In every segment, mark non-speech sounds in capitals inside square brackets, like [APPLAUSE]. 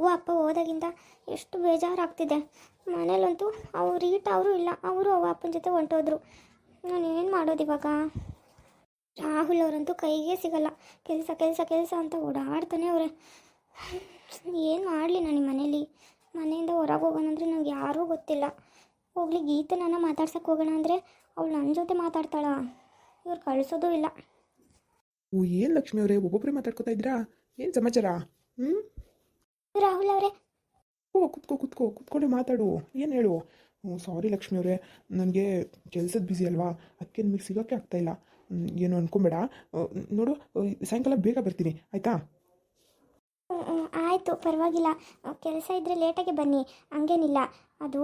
ಓ, ಅಪ್ಪ, ಹೋದಾಗಿಂದ ಎಷ್ಟು ಬೇಜಾರಾಗ್ತಿದೆ. ಮನೇಲಂತೂ ಅವ್ರು ಈಟ ಅವರು ಇಲ್ಲ, ಅವರು ಅವ ಅಪ್ಪನ ಜೊತೆ ಹೊಂಟೋದ್ರು. ನಾನು ಏನು ಮಾಡೋದು ಇವಾಗ? ರಾಹುಲ್ ಅವರಂತೂ ಕೈಗೆ ಸಿಗಲ್ಲ. ಕೆಲಸ ಕೆಲಸ ಕೆಲಸ ಅಂತ ಓಡಾಡ್ತಾನೆ ಅವರೇ. ಏನು ಮಾಡಲಿ ನಾನು ಈ ಮನೇಲಿ? ಮನೆಯಿಂದ ಹೊರಗೆ ಹೋಗೋಣ ಅಂದರೆ ನನಗೆ ಯಾರೂ ಗೊತ್ತಿಲ್ಲ. ಹೋಗ್ಲಿ ನಾನು ಮಾತಾಡ್ಸಕ್ಕೆ ಹೋಗೋಣ ಅಂದರೆ ಅವಳು ನನ್ನ ಜೊತೆ ಮಾತಾಡ್ತಾಳ? ಇವ್ರು ಕಳಿಸೋದು ಇಲ್ಲ. ಓ, ಏನು ಲಕ್ಷ್ಮಿ ಅವರೇ ಒಬ್ಬೊಬ್ಬರೇ ಮಾತಾಡ್ಕೋತಾ ಇದ್ದೀರಾ? ಏನು ಸಮಾಚಾರ? ಹ್ಞೂ ರಾಹುಲ್ ಅವರೇ? ಓ ಕುತ್ಕೋ ಕುತ್ಕೋ ಕುತ್ಕೊಂಡೆ ಮಾತಾಡು. ಏನು ಹೇಳು? ಸಾರಿ ಲಕ್ಷ್ಮಿ ಅವರೇ. ನನಗೆ ಕೆಲಸದ ಬ್ಯುಸಿ ಅಲ್ವಾ? ಅದಕ್ಕೆ ನಿಮಗೆ ಸಿಗೋಕ್ಕೆ ಆಗ್ತಾಯಿಲ್ಲ ಇಲ್ಲ. ಏನು ಅನ್ಕೊಂಬೇಡ. ನೋಡು ಸಾಯಂಕಾಲ ಬೇಗ ಬರ್ತೀನಿ. ಆಯಿತಾ? ಆಯಿತು ಪರವಾಗಿಲ್ಲ. ಕೆಲಸ ಇದ್ದರೆ ಲೇಟಾಗಿ ಬನ್ನಿ. ಹಂಗೇನಿಲ್ಲ. ಅದು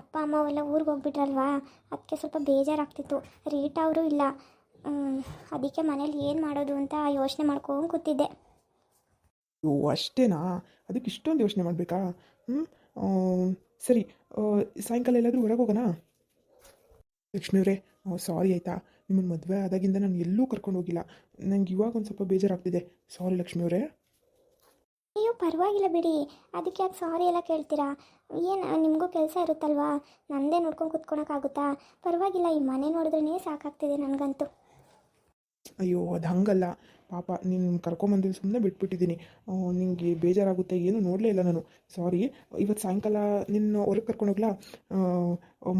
ಅಪ್ಪ ಅಮ್ಮ ಎಲ್ಲ ಊರಿಗೆ ಹೋಗ್ಬಿಟ್ರಲ್ವಾ? ಅದಕ್ಕೆ ಸ್ವಲ್ಪ ಬೇಜಾರಾಗ್ತಿತ್ತು. ರೀಟಾ ಅವರು ಇಲ್ಲ. ಅದಕ್ಕೆ ಮನೇಲಿ ಏನು ಮಾಡೋದು ಅಂತ ಯೋಚನೆ ಮಾಡ್ಕೊಂಡು ಕೂತಿದ್ದೆ. ಓ ಅಷ್ಟೇನಾ? ಅದಕ್ಕೆ ಇಷ್ಟೊಂದು ಯೋಚನೆ ಮಾಡಬೇಕಾ? ಹ್ಞೂ ಸರಿ ಸಾಯಂಕಾಲ ಎಲ್ಲಾದರೂ ಹೊರಗೆ ಹೋಗೋಣ? ಲಕ್ಷ್ಮಿ ಅವರೇ ಸಾರಿ ಆಯಿತಾ. ನಿಮ್ಮನ್ನು ಮದುವೆ ಆದಾಗಿಂದ ನಾನು ಎಲ್ಲೂ ಕರ್ಕೊಂಡು ಹೋಗಿಲ್ಲ. ನಂಗೆ ಇವಾಗ ಒಂದು ಸ್ವಲ್ಪ ಬೇಜಾರಾಗ್ತಿದೆ. ಸಾರಿ ಲಕ್ಷ್ಮಿ ಅವರೇ. ಅಯ್ಯೋ ಪರವಾಗಿಲ್ಲ ಬಿಡಿ. ಅದಕ್ಕೆ ಯಾಕೆ ಸಾರಿ ಎಲ್ಲ ಕೇಳ್ತೀರಾ? ಏನು ನಿಮಗೂ ಕೆಲಸ ಇರುತ್ತಲ್ವಾ? ನಂದೇ ನೋಡ್ಕೊಂಡು ಕುತ್ಕೊಳಕ್ಕಾಗುತ್ತಾ ಪರವಾಗಿಲ್ಲ ಈ ಮನೆ ನೋಡಿದ್ರೇ ಸಾಕಾಗ್ತಿದೆ ನನಗಂತೂ. ಅಯ್ಯೋ ಅದು ಹಂಗಲ್ಲ. ಪಾಪ ನೀನು ಕರ್ಕೊಂಬಂದಿದ್ದು ಸುಮ್ಮನೆ ಬಿಟ್ಬಿಟ್ಟಿದ್ದೀನಿ ನಿಮಗೆ ಬೇಜಾರಾಗುತ್ತೆ ಏನು ನೋಡಲೇ ಇಲ್ಲ ನಾನು. ಸಾರಿ ಇವತ್ತು ಸಾಯಂಕಾಲ ನಿನ್ನ ಹೊರಗೆ ಕರ್ಕೊಂಡು ಹೋಗ್ಲಾ?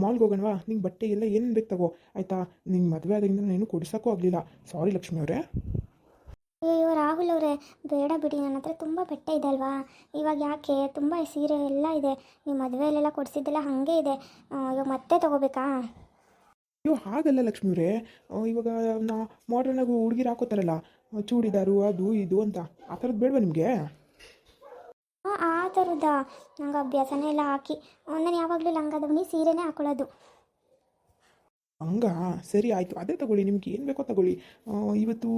ಮಾಲ್ಗೆ ಹೋಗೋಣವಾ? ನಿಂಗೆ ಬಟ್ಟೆ ಎಲ್ಲ ಏನು ಬೇಕು ತಗೋ? ಆಯಿತಾ? ನಿಂಗೆ ಮದುವೆ ಆದಾಗಿಂದ ನಾನು ಕೊಡಿಸೋಕ್ಕೂ ಆಗಲಿಲ್ಲ. ಸಾರಿ ಲಕ್ಷ್ಮಿ ಅವರೇ. ಅಯ್ಯೋ ರಾಹುಲ್ ಅವರೇ ಬೇಡ ಬಿಡಿ ನನ್ನ ಹತ್ರ ತುಂಬ ಬಟ್ಟೆ ಇದೆ ಅಲ್ವಾ? ಇವಾಗ ಯಾಕೆ? ತುಂಬ ಸೀರೆ ಎಲ್ಲ ಇದೆ. ನೀವು ಮದುವೆಯಲ್ಲೆಲ್ಲ ಕೊಡಿಸಿದ್ದೆಲ್ಲ ಹಾಗೆ ಇದೆ. ಇವಾಗ ಮತ್ತೆ ತಗೋಬೇಕಾ? ಅಯ್ಯೋ ಹಾಗಲ್ಲ ಲಕ್ಷ್ಮೀ ಅವರೇ. ಇವಾಗ ನಾ ಮಾಡ್ರನ್ನಾಗಿ ಹುಡುಗಿರು ಹಾಕೋತಾರಲ್ಲ ಚೂಡಿದಾರು ಅದು ಇದು ಅಂತ. ಆ ಥರದ್ದು ಬೇಡವಾ ನಿಮಗೆ? ಆ ಥರದ ನಂಗೆ ಅಭ್ಯಾಸನೇ ಎಲ್ಲ ಹಾಕಿ ನಾನು ಯಾವಾಗಲೂ ಲಂಗದವನಿ ಸೀರೆನೇ ಹಾಕೊಳ್ಳೋದು. ಹಂಗಾ? ಸರಿ ಆಯಿತು. ಅದೇ ತಗೊಳ್ಳಿ ನಿಮ್ಗೆ ಏನು ಬೇಕೋ ತಗೊಳ್ಳಿ. ಇವತ್ತು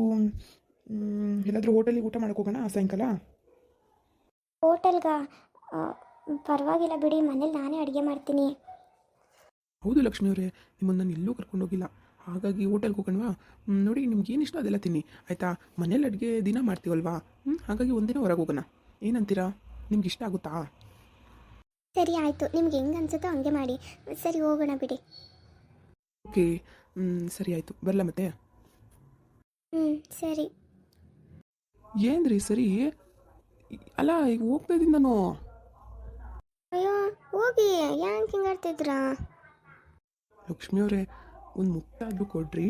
ಎಲ್ಲಾದರೂ ಹೋಟೆಲಿಗೆ ಊಟ ಮಾಡಕ್ಕೆ ಹೋಗೋಣ ಸಾಯಂಕಾಲ? ಹೋಟೆಲ್ಗ? ಪರವಾಗಿಲ್ಲ ಬಿಡಿ ಮನೇಲಿ ನಾನೇ ಅಡುಗೆ ಮಾಡ್ತೀನಿ. ಹೌದು ಲಕ್ಷ್ಮಿ ಅವರೇ ನಿಮ್ಮನ್ನು ನಾನು ಎಲ್ಲೂ ಕರ್ಕೊಂಡು ಹೋಗಿಲ್ಲ ಹಾಗಾಗಿ ಹೋಟೆಲ್ಗೆ ಹೋಗೋಣವಾ? ನೋಡಿ ನಿಮ್ಗೆ ಏನು ಇಷ್ಟ? ಅದೆಲ್ಲ ತಿನ್ನಿ. ಆಯಿತಾ? ಮನೇಲಿ ಅಡುಗೆ ದಿನ ಮಾಡ್ತೀವಲ್ವಾ? ಹ್ಞೂ ಹಾಗಾಗಿ ಒಂದಿನ ಹೊರಗೆ ಹೋಗೋಣ. ಏನಂತೀರಾ? ನಿಮ್ಗೆ ಇಷ್ಟ ಆಗುತ್ತಾ? ಸರಿ ಆಯಿತು. ನಿಮ್ಗೆ ಹೆಂಗೆ ಅನ್ಸುತ್ತೋ ಹಂಗೆ ಮಾಡಿ. ಸರಿ ಹೋಗೋಣ ಬಿಡಿ. ಓಕೆ. ಹ್ಞೂ ಸರಿ ಆಯಿತು. ಬರಲ್ಲ ಮತ್ತೆ? ಹ್ಞೂ ಸರಿ. ಏನ್ರಿ ಸರಿ? ಅಲ್ಲ ಈಗ ಹೋಗ್ತಾ ಇದ್ದೀನಿ ನಾನು. ಅಯ್ಯೋ ಹೋಗಿ. ಯಾಕೆ ಹಿಂಗಾಡ್ತಿದ್ರಾ ಲಕ್ಷ್ಮಿ ಅವರೇ ಒಂದು ಮುಟ್ಟಾದ್ರೂ ಕೊಡ್ರಿ.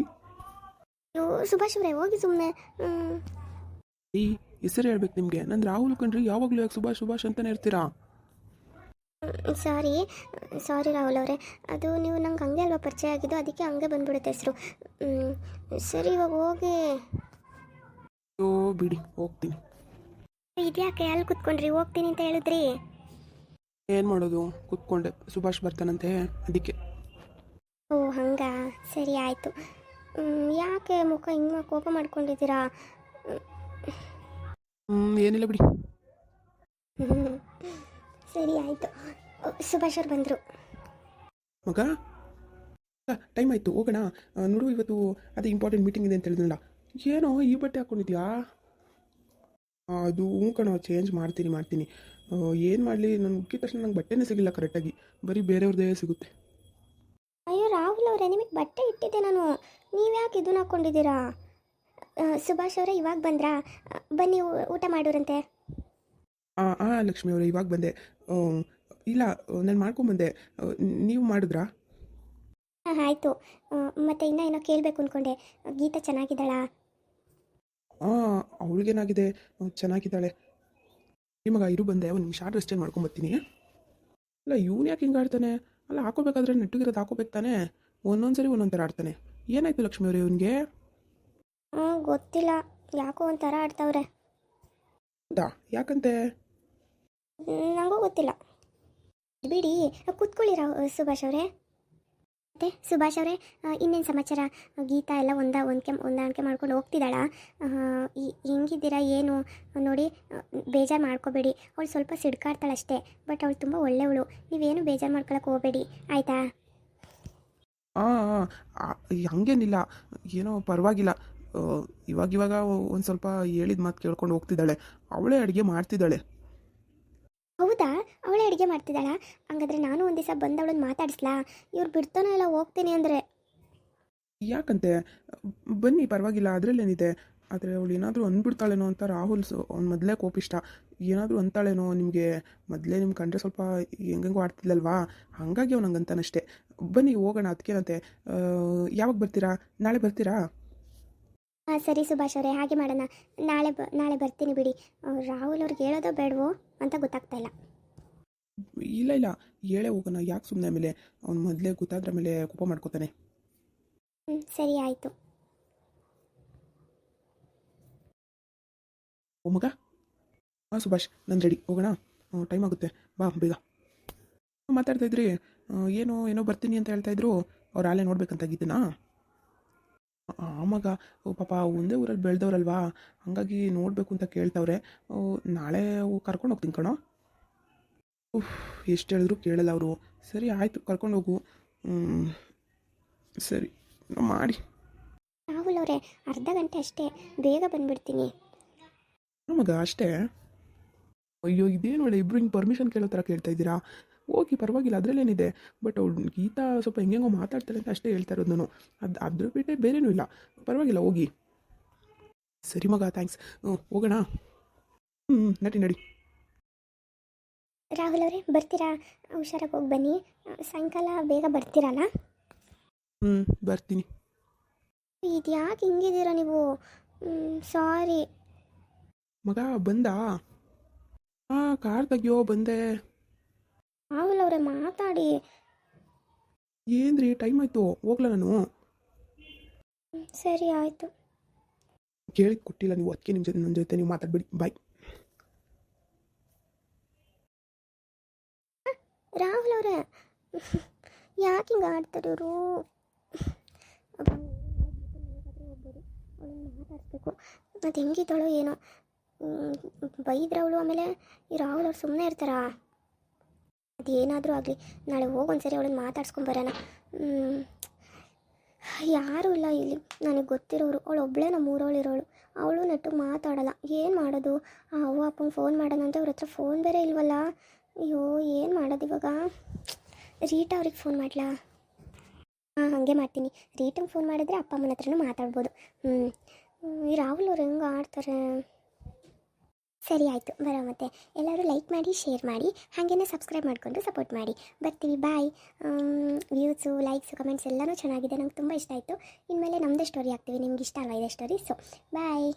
ಅಯ್ಯೋ ಸುಭಾಷ್ ಅವರೇ ಹೋಗಿ ಸುಮ್ಮನೆ ಈ ಹೆಸರು ಹೇಳ್ಬೇಕು ನಿಮಗೆ. ನಂದು ರಾಹುಲ್ ಕಣ್ರಿ ಯಾವಾಗಲೂ ಯಾಕೆ ಸುಭಾಷ್ ಸುಭಾಷ್ ಅಂತಾನೆ ಇರ್ತೀರಾ? ಸಾರಿ. ಸಾರಿ ರಾಹುಲ್ ಅವರೇ. ಅದು ನೀವು ನಂಗೆ ಹಂಗೆ ಅಲ್ವಾ ಪರಿಚಯ ಆಗಿದ್ದು? ಅದಕ್ಕೆ ಹಂಗೆ ಬಂದ್ಬಿಡುತ್ತೆ ಹೆಸರು. ಸರಿ ಇವಾಗ ಹೋಗಿ. ಓ ಬಿಡಿ ಹೋಗ್ತೀನಿ. ಇದ್ಯಾಕೆ? ಅಲ್ಲಿ ಕುತ್ಕೊಂಡ್ರಿ ಹೋಗ್ತೀನಿ ಅಂತ ಹೇಳಿದ್ರಿ. ಏನು ಮಾಡೋದು? ಕೂತ್ಕೊಂಡೆ. ಸುಭಾಷ್ ಬರ್ತಾನಂತೆ ಅದಕ್ಕೆ. ಓ ಹಂಗಾ? ಸರಿ ಆಯಿತು. ಯಾಕೆ ಮುಖ ಹಿಂಗೆ ಕೋಪ ಮಾಡ್ಕೊಂಡಿದ್ದೀರಾ? ಏನಿಲ್ಲ ಬಿಡಿ. [LAUGHS] ಸರಿ ಆಯಿತು. ಸುಭಾಷ್ ಅವ್ರು ಬಂದರು. ಮಗ? ಟೈಮ್ ಆಯಿತು ಹೋಗೋಣ. ನೋಡು ಇವತ್ತು ಅದೇ ಇಂಪಾರ್ಟೆಂಟ್ ಮೀಟಿಂಗ್ ಇದೆ ಅಂತ ಹೇಳಿದ್ನಲ್ಲ. ಏನೋ ಈ ಬಟ್ಟೆ ಹಾಕ್ಕೊಂಡಿದ್ಯಾ ಅದು ಹ್ಞೂ ಕಣೋ ಚೇಂಜ್ ಮಾಡ್ತೀನಿ ಮಾಡ್ತೀನಿ. ಏನು ಮಾಡಲಿ? ನಾನು ಮುಗಿದ ತಕ್ಷಣ ನಂಗೆ ಬಟ್ಟೆನೇ ಸಿಗಿಲ್ಲ ಕರೆಕ್ಟಾಗಿ ಬರೀ ಬೇರೆಯವ್ರದೇ ಸಿಗುತ್ತೆ. ಅಯ್ಯೋ ರಾಹುಲ್ ಅವರೇ ನಿಮಗೆ ಬಟ್ಟೆ ಇಟ್ಟಿದ್ದೆ ನಾನು. ನೀವು ಯಾಕೆ ಇದನ್ನ ಹಾಕ್ಕೊಂಡಿದ್ದೀರಾ ಸುಭಾಷ್ ಅವರೇ ಇವಾಗ ಬಂದ್ರಾ? ಬನ್ನಿ ಊಟ ಮಾಡೋರಂತೆ. ಹಾಂ ಹಾಂ ಲಕ್ಷ್ಮಿ ಅವರೇ ಇವಾಗ ಬಂದೆ. ಇಲ್ಲ ನಾನು ಮಾಡ್ಕೊಂಬಂದೆ ನೀವು ಮಾಡಿದ್ರಾ? ಹಾಂ ಆಯಿತು. ಮತ್ತು ಇನ್ನೂ ಏನೋ ಕೇಳಬೇಕು ಅಂದ್ಕೊಂಡೆ ಗೀತಾ ಚೆನ್ನಾಗಿದ್ದಾಳಾ? ಹಾಂ ಅವಳಿಗೇನಾಗಿದೆ? ಚೆನ್ನಾಗಿದ್ದಾಳೆ. ನಿಮಗೆ ಇರು ಬಂದೆ ಒಂದು ನಿಮಿಷ ಚೇಂಜ್ ಮಾಡ್ಕೊಂಬರ್ತೀನಿ ಇಲ್ಲ ಇವನು ಯಾಕೆ ಹಿಂಗೆ ಆಡ್ತಾನೆ? ಅಲ್ಲ ಹಾಕೋಬೇಕಾದ್ರೆ ನೆಟ್ಟಗಿರೋದು ಹಾಕೋಬೇಕು ತಾನೆ? ಒಂದೊಂದು ಸರಿ ಒಂದೊಂದು ಥರ ಆಡ್ತಾನೆ. ಏನಾಯ್ತು ಲಕ್ಷ್ಮಿ ಅವರೇ ಇವನಿಗೆ? ಹ್ಞೂ ಗೊತ್ತಿಲ್ಲ. ಯಾಕೋ ಒಂಥರ ಆಡ್ತಾವ್ರೆ. ಹೌದಾ? ಯಾಕಂತೆ? ನಂಗೂ ನನಗೂ ಗೊತ್ತಿಲ್ಲ. ಬಿಡಿ ಕೂತ್ಕೊಳ್ಳಿ ರಾವ್ ಸುಭಾಷ್ ಅವರೇ? ಮತ್ತೆ ಸುಭಾಷ್ ಅವರೇ ಇನ್ನೇನು ಸಮಾಚಾರ? ಗೀತಾ ಎಲ್ಲ ಒಂದ ಒಂದ್ಕೆ ಹೊಂದಾಣಿಕೆ ಮಾಡ್ಕೊಂಡು ಹೋಗ್ತಿದ್ದಾಳ? ಹೆಂಗಿದ್ದೀರಾ, ಏನು? ನೋಡಿ ಬೇಜಾರು ಮಾಡ್ಕೋಬೇಡಿ. ಅವಳು ಸ್ವಲ್ಪ ಸಿಡ್ಕಾಡ್ತಾಳಷ್ಟೇ ಬಟ್ ಅವಳು ತುಂಬ ಒಳ್ಳೆಯವಳು. ನೀವೇನು ಬೇಜಾರು ಮಾಡ್ಕೊಳಕ್ಕೆ ಹೋಗಬೇಡಿ. ಆಯಿತಾ? ಹಾಂ ಹಂಗೇನಿಲ್ಲ. ಏನೋ ಪರವಾಗಿಲ್ಲ. ಇವಾಗ ಇವಾಗ ಒಂದು ಸ್ವಲ್ಪ ಹೇಳಿದ ಮಾತು ಕೇಳ್ಕೊಂಡು ಹೋಗ್ತಿದ್ದಾಳೆ. ಅವಳೇ ಅಡುಗೆ ಮಾಡ್ತಿದ್ದಾಳೆ. ಹೌದಾ? ಅವಳೇ ಅಡುಗೆ ಮಾಡ್ತಿದ್ದಾಳ? ಹಂಗಾದ್ರೆ ನಾನು ಒಂದು ದಿವಸ ಬಂದು ಅವಳನ್ನ ಮಾತಾಡಿಸ್ಲಾ? ಇವ್ರು ಬಿಡ್ತಾನೋ ಇಲ್ಲ ಹೋಗ್ತೀನಿ ಅಂದರೆ. ಯಾಕಂತೆ? ಬನ್ನಿ, ಪರವಾಗಿಲ್ಲ, ಅದರಲ್ಲೇನಿದೆ. ಆದರೆ ಅವಳು ಏನಾದರೂ ಅಂದ್ಬಿಡ್ತಾಳೇನೋ ಅಂತ ರಾಹುಲ್ ಅವ್ನು ಮೊದಲೇ ಕೋಪಿಷ್ಟ ಏನಾದರೂ ಅಂತಾಳೇನೋ ನಿಮಗೆ? ಮೊದಲೇ ನಿಮ್ಮ ಕಂಡ್ರೆ ಸ್ವಲ್ಪ ಹೆಂಗೆಂಗೂ ಆಡ್ತಿದ್ಲಲ್ವಾ? ಹಾಗಾಗಿ ಅವ್ನು ಹಂಗಂತಾನಷ್ಟೇ. ಬನ್ನಿ, ಹೋಗೋಣ ಅದಕ್ಕೇನಂತೆ ಯಾವಾಗ ಬರ್ತೀರಾ? ನಾಳೆ ಬರ್ತೀರಾ? ಹಾಂ ಸರಿ ಸುಭಾಷ್ ಅವರೇ ಹಾಗೆ ಮಾಡೋಣ. ನಾಳೆ ಬ ನಾಳೆ ಬರ್ತೀನಿ ಬಿಡಿ. ರಾಹುಲ್ ಅವ್ರಿಗೆ ಹೇಳೋದೋ ಬೇಡವೋ ಅಂತ ಗೊತ್ತಾಗ್ತಾ ಇಲ್ಲ. ಇಲ್ಲ ಇಲ್ಲ. ಹೇಳೇ ಹೋಗೋಣ. ಯಾಕೆ ಸುಮ್ಮನೆ ಆಮೇಲೆ ಅವ್ನು ಮೊದಲೇ ಗೊತ್ತಾದ್ರ ಮೇಲೆ ಕೋಪ ಮಾಡ್ಕೋತಾನೆ. ಹ್ಞೂ ಸರಿ ಆಯಿತು. ಓ ಮಗ. ಹಾಂ ಸುಭಾಷ್ ನಾನು ರೆಡಿ ಹೋಗೋಣ? ಟೈಮ್ ಆಗುತ್ತೆ. ಬಾ ಬೇಗ. ಮಾತಾಡ್ತಾ ಇದ್ರಿ. ಏನೋ ಏನೋ ಬರ್ತೀನಿ ಅಂತ ಹೇಳ್ತಾ ಇದ್ರು. ಅವ್ರು ಆಲೇ ನೋಡ್ಬೇಕಂತ ಆ ಮಗ ಓ ಪಾಪ ಒಂದೇ ಊರಲ್ಲಿ ಬೆಳೆದವ್ರಲ್ವಾ? ಹಾಗಾಗಿ ನೋಡಬೇಕು ಅಂತ ಕೇಳ್ತವ್ರೆ. ನಾಳೆ ಕರ್ಕೊಂಡು ಹೋಗ್ತೀನಿ ಕಣೋ. ಉಫ್ ಎಷ್ಟು ಹೇಳಿದ್ರು ಕೇಳಲ್ಲ ಅವರು. ಸರಿ ಆಯಿತು ಕರ್ಕೊಂಡು ಹೋಗು. ಸರಿ ಮಾಡಿ. ರಾಹುಲ್ ಅವರೇ ಅರ್ಧ ಗಂಟೆ ಅಷ್ಟೇ. ಬೇಗ ಬಂದ್ಬಿಡ್ತೀನಿ. ಮಗ ಅಷ್ಟೇ? ಅಯ್ಯೋ ಇದೇನು ಒಳ್ಳೆ ಇಬ್ರು ಹಿಂಗೆ ಪರ್ಮಿಷನ್ ಕೇಳೋ ಥರ ಕೇಳ್ತಾ ಇದ್ದೀರಾ? ಹೋಗಿ ಪರವಾಗಿಲ್ಲ ಅದರಲ್ಲೇನಿದೆ. ಬಟ್ ಅವ್ಳು ಗೀತಾ ಸ್ವಲ್ಪ ಹೆಂಗೆಂಗೋ ಮಾತಾಡ್ತಾರೆ ಅಂತ ಅಷ್ಟೇ ಹೇಳ್ತಾ ಇರೋದು ನಾನು. ಅದು ಅದ್ರ ಬಿಟ್ಟರೆ ಬೇರೇನೂ ಇಲ್ಲ. ಪರವಾಗಿಲ್ಲ ಹೋಗಿ. ಸರಿ ಮಗ ಥ್ಯಾಂಕ್ಸ್ ಹೋಗೋಣ. ಹ್ಞೂ ನಡಿ ನಡಿ. ರಾಹುಲ್ ಅವರೇ ಬರ್ತೀರಾ? ಹುಷಾರಾಗಿ ಹೋಗಿ ಬನ್ನಿ. ಸಾಯಂಕಾಲ ಬೇಗ ಬರ್ತೀರಲ್ಲ? ಹ್ಞೂ ಬರ್ತೀನಿ. ಇದು ಯಾಕೆ ಹಿಂಗಿದ್ದೀರಾ ನೀವು? ಸಾರಿ ಮಗ ಬಂದ? ಹಾಂ ಕಾರ್ ತೆಗಿಯೋ ಬಂದೆ. ರಾಹುಲ್ ಅವರೇ ಮಾತಾಡಿ. ಏನ್ರಿ ಟೈಮ್ ಆಯ್ತು? ಹೋಗ್ಲಾ ನಾನು? ಹ್ಮ್, ಸರಿ ಆಯಿತು. ಕೇಳಿ ಕೊಟ್ಟಿಲ್ಲ ನೀವು ಅದಕ್ಕೆ ನಿಮ್ಮ ಜೊತೆ ನನ್ನ ಜೊತೆ ನೀವು ಮಾತಾಡ್ಬೇಡಿ. ಬಾಯ್ ರಾಹುಲ್ ಅವರೇ ಯಾಕೆ ಹಿಂಗೆ ಆಡ್ತಾರೆ ಇವರು? ಮಾತಾಡಿಸ್ಬೇಕು. ಅದು ಹೆಂಗಿದ್ದಾಳೋ ಏನೋ. ಬೈದ್ರವಳು ಆಮೇಲೆ ಈ ರಾಹುಲ್ ಅವ್ರು ಸುಮ್ಮನೆ ಇರ್ತಾರಾ? ಅದೇನಾದರೂ ಆಗಲಿ, ನಾಳೆ ಹೋಗಿ ಒಂದ್ಸರಿ ಅವಳನ್ನ ಮಾತಾಡ್ಸ್ಕೊಂಡು ಬರೋಣ. ಹ್ಮ್. ಯಾರೂ ಇಲ್ಲ ಇಲ್ಲಿ. ನನಗೆ ಗೊತ್ತಿರೋರು, ಅವಳು ಒಬ್ಬಳೇ ನಮ್ಮ ಊರವಳಿರೋಳು. ಅವಳು ನೆಟ್ಟು ಮಾತಾಡಲ್ಲ. ಏನು ಮಾಡೋದು? ಆ ಅವ್ವ ಅಪ್ಪಂಗೆ ಫೋನ್ ಮಾಡೋಣ ಅಂತ ಅವ್ರ ಹತ್ರ ಫೋನ್ ಬೇರೆ ಇಲ್ವಲ್ಲ? ಅಯ್ಯೋ, ಏನು ಮಾಡೋದು ಇವಾಗ? ರೀಟಾ ಅವ್ರಿಗೆ ಫೋನ್ ಮಾಡಲಾ? ಹಾಂ, ಹಾಗೆ ಮಾಡ್ತೀನಿ. ರೀಟಂಗೆ ಫೋನ್ ಮಾಡಿದ್ರೆ ಅಪ್ಪ ಅಮ್ಮನ ಹತ್ರನೂ ಮಾತಾಡ್ಬೋದು. ಹ್ಞೂ ಈ ರಾಹುಲ್ ಅವ್ರು ಹೆಂಗೆ ಆಡ್ತಾರೆ? ಸರಿ ಆಯಿತು ಬರೋ ಮತ್ತೆ. ಎಲ್ಲರೂ ಲೈಕ್ ಮಾಡಿ ಶೇರ್ ಮಾಡಿ, ಹಾಗೇನೆ ಸಬ್ಸ್ಕ್ರೈಬ್ ಮಾಡಿಕೊಂಡು ಸಪೋರ್ಟ್ ಮಾಡಿ. ಬರ್ತೀವಿ ಬಾಯ್ ವ್ಯೂಸು ಲೈಕ್ಸು ಕಮೆಂಟ್ಸ್ ಎಲ್ಲನೂ ಚೆನ್ನಾಗಿದೆ, ನಂಗೆ ತುಂಬ ಇಷ್ಟ ಆಯಿತು. ಇನ್ಮೇಲೆ ನಮ್ಮದೇ ಸ್ಟೋರಿ ಹಾಕ್ತೀವಿ, ನಿಮ್ಗೆ ಇಷ್ಟ ಅಲ್ವಾ ಇದೆ ಸ್ಟೋರಿ ಸೊ ಬಾಯ್